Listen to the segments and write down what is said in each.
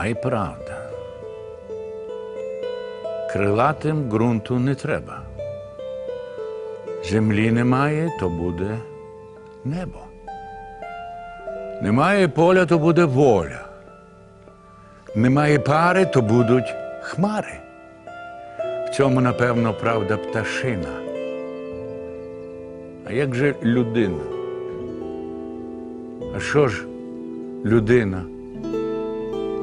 А й правда. Крилатим ґрунту не треба. Землі немає, то буде небо. Немає поля, то буде воля. Немає пари, то будуть хмари. В цьому, напевно, правда пташина. А як же людина? А що ж людина?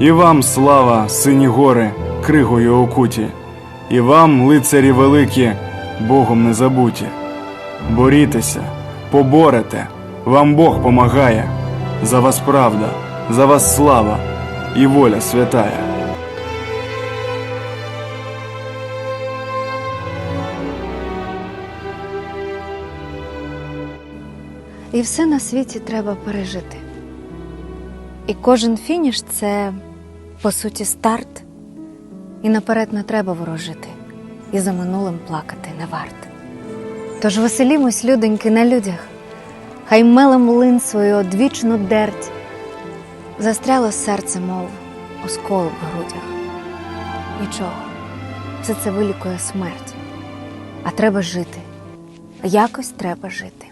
І вам слава, сині гори, кригою окуті, і вам, лицарі великі, Богом не забуті. Борітеся, поборете, вам Бог помагає. За вас правда, за вас слава і воля святая. І все на світі треба пережити. І кожен фініш це, по суті, старт. І наперед не треба ворожити, і за минулим плакати не варт. Тож веселімось, людоньки, на людях, хай меле млин свою одвічну дерть, застряло серце, мов оскол в грудях. Нічого, все це вилікує смерть. А треба жити. Якось треба жити.